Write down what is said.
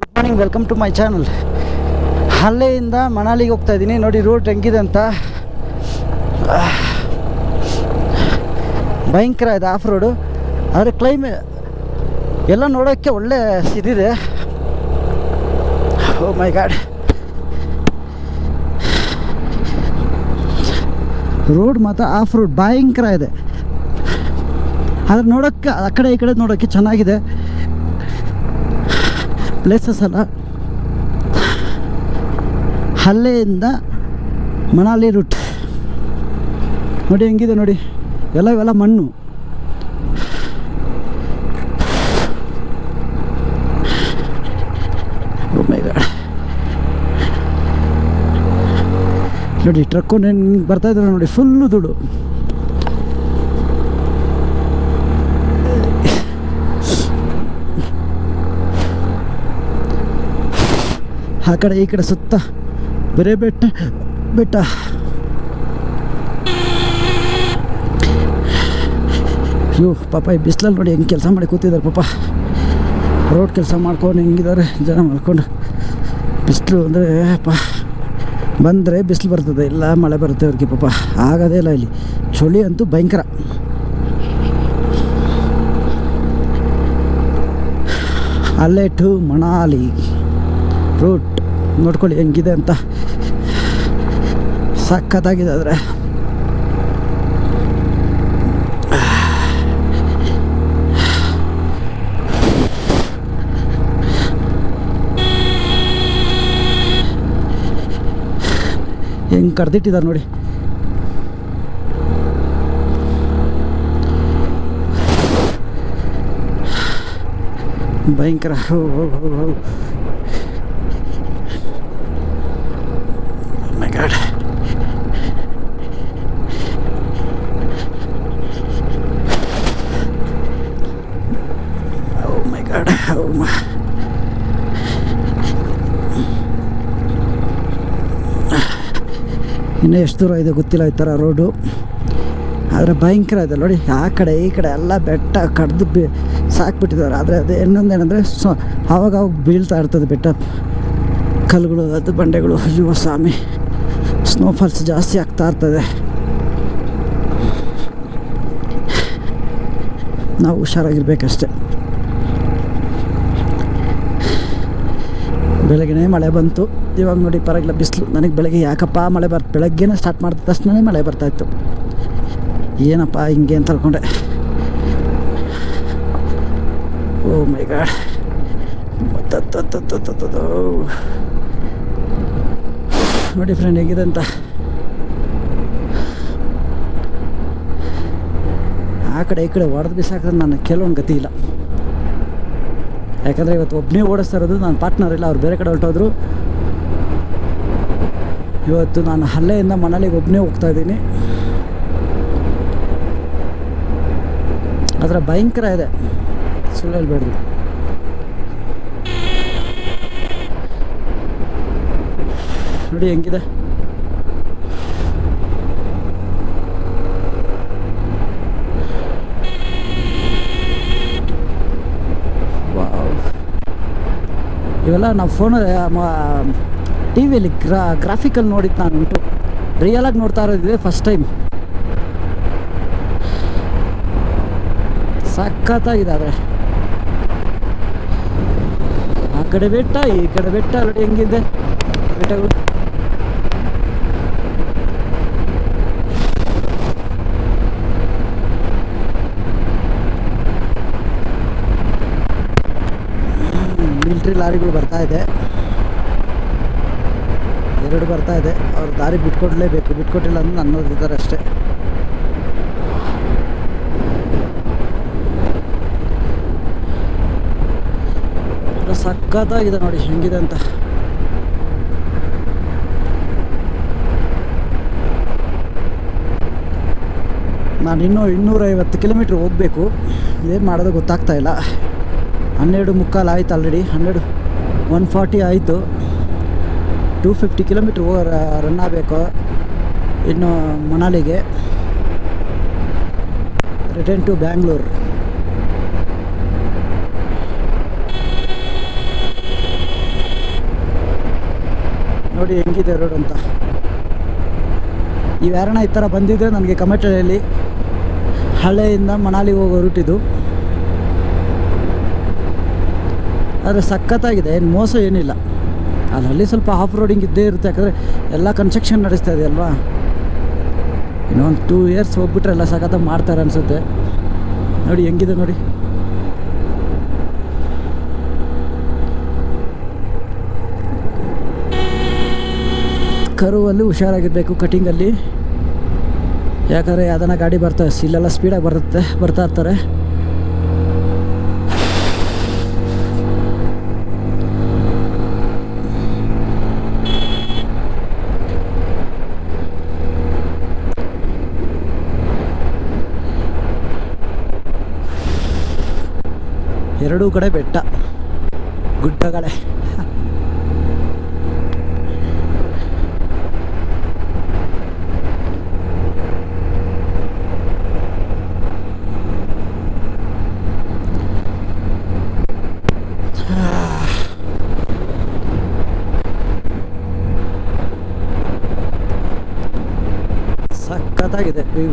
Good morning welcome to my channel ಅಲ್ಲೆಯಿಂದ ಮನಾಲಿಗೆ ಹೋಗ್ತಾ ಇದ್ದೀನಿ. ನೋಡಿ ರೋಡ್ ಹೆಂಗಿದೆ ಅಂತ. ಭಯಂಕರ ಇದೆ ಆಫ್ ರೋಡು ಆದರೆ ಕ್ಲೈಮೇ ಎಲ್ಲ ನೋಡೋಕ್ಕೆ ಒಳ್ಳೆ ಇದಿದೆ. ಓ ಮೈ ಗಾಡ್ ರೋಡ್ ಮಾತ್ರ ಆಫ್ ರೋಡ್ ಭಯಂಕರ ಇದೆ. ಆದರೆ ನೋಡೋಕ್ಕೆ, ಆ ಕಡೆ ಈ ಕಡೆ ನೋಡೋಕ್ಕೆ ಚೆನ್ನಾಗಿದೆ. ಪ್ಲೇಸಸ್ ಅಲ್ಲ ಹಲ್ಲೆಯಿಂದ ಮನಾಲಿ ರೂಟ್ ನೋಡಿ ಹೆಂಗಿದೆ ನೋಡಿ. ಎಲ್ಲ ಇವೆಲ್ಲ ಮಣ್ಣು. Oh ನೋಡಿ ಟ್ರಕ್ಕು ಬರ್ತಾ ಇದ್ದಾರೆ ನೋಡಿ ಫುಲ್ಲು ದುಡ್ಡು. ಆ ಕಡೆ ಈ ಕಡೆ ಸುತ್ತ ಬರೇ ಬೆಟ್ಟ ಬೆಟ್ಟ. ಅಯ್ಯೋ ಪಾಪ ಈ ಬಿಸಿಲಲ್ಲಿ ನೋಡಿ ಹೆಂಗೆ ಕೆಲಸ ಮಾಡಿ ಕೂತಿದ್ದಾರೆ ಪಾಪ. ರೋಡ್ ಕೆಲಸ ಮಾಡ್ಕೊಂಡು ಹೆಂಗಿದ್ದಾರೆ ಜನ ಮಾಡ್ಕೊಂಡು. ಬಿಸಿಲು ಅಂದರೆ ಪಾ ಬಂದರೆ ಬಿಸಿಲು ಬರ್ತದೆ, ಇಲ್ಲ ಮಳೆ ಬರುತ್ತೆ ಅವ್ರಿಗೆ ಪಾಪ. ಆಗೋದೇ ಇಲ್ಲ ಇಲ್ಲಿ. ಚಳಿ ಅಂತೂ ಭಯಂಕರ. ಅಲ್ಲೇ ಟು ಮಣಾಲಿ ರೂಟ್ ನೋಡ್ಕೊಳ್ಳಿ ಹೆಂಗಿದೆ ಅಂತ. ಸಖತ್ತಾಗಿದೆ ಆದರೆ ಹೆಂಗೆ ಕರೆದಿಟ್ಟಿದ್ದಾರೆ ನೋಡಿ. ಭಯಂಕರ. ಹೋಗಿ ಹೋ Oh my god oh my ಇನ್ನೂ ಎಷ್ಟು ದೂರ ಇದೆ ಗೊತ್ತಿಲ್ಲ ಈ ಥರ ರೋಡು ಆದರೆ ಭಯಂಕರ ಇದೆ ನೋಡಿ, ಆ ಕಡೆ ಈ ಕಡೆ ಎಲ್ಲ ಬೆಟ್ಟ ಕಡ್ದು ಬಿ ಸಾಕ್ಬಿಟ್ಟಿದ್ದಾರೆ. ಆದರೆ ಅದು ಇನ್ನೊಂದು ಏನಂದರೆ ಸೊ ಆವಾಗ ಅವಾಗ ಬೀಳ್ತಾ ಇರ್ತದೆ ಬೆಟ್ಟ. ಕಲ್ಲುಗಳು ಅದು ಬಂಡೆಗಳು. ಅಯ್ಯೋ ಸ್ವಾಮಿ. ಸ್ನೋಫಾಲ್ಸ್ ಜಾಸ್ತಿ ಆಗ್ತಾ ಇರ್ತದೆ. ನಾವು ಹುಷಾರಾಗಿರ್ಬೇಕಷ್ಟೆ. ಬೆಳಗ್ಗೆ ಮಳೆ ಬಂತು. ಇವಾಗ ನೋಡಿ ಪರವಾಗಿಲ್ಲ, ಬಿಸಿಲು. ನನಗೆ ಬೆಳಗ್ಗೆ ಯಾಕಪ್ಪ ಮಳೆ ಬರ್ತು ಬೆಳಗ್ಗೆನೇ ಸ್ಟಾರ್ಟ್ ಮಾಡಿದ ತಕ್ಷಣವೇ ಮಳೆ ಬರ್ತಾಯಿತ್ತು ಏನಪ್ಪ ಹಿಂಗೆ ಅಂತ ಅನ್ಕೊಂಡೆ. ಓ ಮೈ ಗಾಡ್ ನೋಡಿ ಫ್ರೆಂಡ್ ಹೇಗಿದೆ ಅಂತ. ಆ ಕಡೆ ಈ ಕಡೆ ಹೊಡೆದು ಬಿಸಾಕಿದ್ರೆ ನನ್ನ ಕೆಲವೊಂದು ಗತಿ ಇಲ್ಲ. ಯಾಕಂದರೆ ಇವತ್ತು ಒಬ್ಬನೇ ಓಡಿಸ್ತಾ ಇರೋದು, ನಾನು ಪಾರ್ಟ್ನರ್ ಇಲ್ಲ, ಅವ್ರು ಬೇರೆ ಕಡೆ ಹೊರಟೋದ್ರು. ಇವತ್ತು ನಾನು ಹಲ್ಲೆಯಿಂದ ಮನಾಲಿಗೆ ಒಬ್ಬನೇ ಹೋಗ್ತಾ ಇದ್ದೀನಿ. ಅದರ ಭಯಂಕರ ಇದೆ. ಸುಳ್ಳು ಹೇಳ್ಬೇಡ್ದು ನೋಡಿ ಹೆಂಗಿದೆ. ಇವೆಲ್ಲ ನಾವು ಫೋನ್ ಟಿ ವಿಯಲ್ಲಿ ಗ್ರಾ ಗ್ರಾಫಿಕಲ್ಲಿ ನೋಡಿದ್ದು ನಾನು ಉಂಟು. ರಿಯಲಾಗಿ ನೋಡ್ತಾ ಇರೋದಿದೆ ಫಸ್ಟ್ ಟೈಮ್ ಸಖತ್ತಾಗಿದೆ ಆದರೆ. ಆ ಕಡೆ ಬೆಟ್ಟ, ಈ ಕಡೆ ಬೆಟ್ಟ ನೋಡಿ ಹೆಂಗಿದೆ. ಬೆಟ್ಟಗಳು ಮಿಲ್ಟ್ರಿ ಲಾರಿಗಳು ಬರ್ತಾ ಇದೆ. ಎರಡು ಬರ್ತಾ ಇದೆ. ಅವ್ರು ದಾರಿ ಬಿಟ್ಕೊಡ್ಲೇಬೇಕು. ಬಿಟ್ಕೊಟ್ಟಿಲ್ಲ ಅಂದ್ರೆ ನನ್ನ ಇದ್ದಾರೆ ಅಷ್ಟೇ. ಸಖತ್ತಾಗಿದೆ ನೋಡಿ, ಹೆಂಗಿದೆ ಅಂತ. ನಾನು ಇನ್ನೂ ಇನ್ನೂರೈವತ್ತು ಕಿಲೋಮೀಟ್ರ್ ಹೋಗಬೇಕು. ಏನು ಮಾಡೋದು ಗೊತ್ತಾಗ್ತಾ ಇಲ್ಲ. ಹನ್ನೆರಡು ಮುಕ್ಕಾಲು ಆಯ್ತು ಆಲ್ರೆಡಿ ಹನ್ನೆರಡು ಒನ್ ಫಾರ್ಟಿ ಆಯಿತು. ಟೂ ಫಿಫ್ಟಿ ಕಿಲೋಮೀಟ್ರ್ ಹೋಗ ರನ್ ಆಗಬೇಕು. ಇನ್ನು ಮನಾಲಿಗೆ. ರಿಟರ್ನ್ ಟು ಬ್ಯಾಂಗ್ಳೂರು ನೋಡಿ ಹೆಂಗಿದೆ ರೋಡ್ ಅಂತ. ಯಾರನ್ನ ಈ ಥರ ಬಂದಿದ್ದರೆ ನನಗೆ ಕಮೆಂಟಲ್ಲಿ ಹಳ್ಳೆಯಿಂದ ಮನಾಲಿ ಹೋಗೋ ರೂಟ್ ಇದು. ಆದರೆ ಸಖತ್ತಾಗಿದೆ, ಏನು ಮೋಸ ಏನಿಲ್ಲ. ಅಲ್ಲಲ್ಲಿ ಸ್ವಲ್ಪ ಆಫ್ ರೋಡಿಂಗ್ ಇದ್ದೇ ಇರುತ್ತೆ, ಯಾಕಂದರೆ ಎಲ್ಲ ಕನ್ಸ್ಟ್ರಕ್ಷನ್ ನಡೆಸ್ತಾ ಇದೆ ಅಲ್ವಾ? ಇನ್ನೊಂದು ಟೂ ಇಯರ್ಸ್ ಹೋಗ್ಬಿಟ್ರೆ ಎಲ್ಲ ಸಖತ್ತಾಗಿ ಮಾಡ್ತಾರೆ ಅನಿಸುತ್ತೆ. ನೋಡಿ, ಹೆಂಗಿದೆ ನೋಡಿ. ಕರುವಲ್ಲಿ ಹುಷಾರಾಗಿರಬೇಕು ಕಟಿಂಗಲ್ಲಿ ಯಾಕಂದರೆ ಯಾವ್ದನ್ನ ಗಾಡಿ ಬರ್ತವೆ ಇಲ್ಲೆಲ್ಲ ಸ್ಪೀಡಾಗಿ ಬರುತ್ತೆ ಬರ್ತಾ ಇರ್ತಾರೆ. ಎರಡೂ ಕಡೆ ಬೆಟ್ಟ ಗುಡ್ಡಗಳೇ. ಸಖತ್ತಾಗಿದೆ ವ್ಯೂ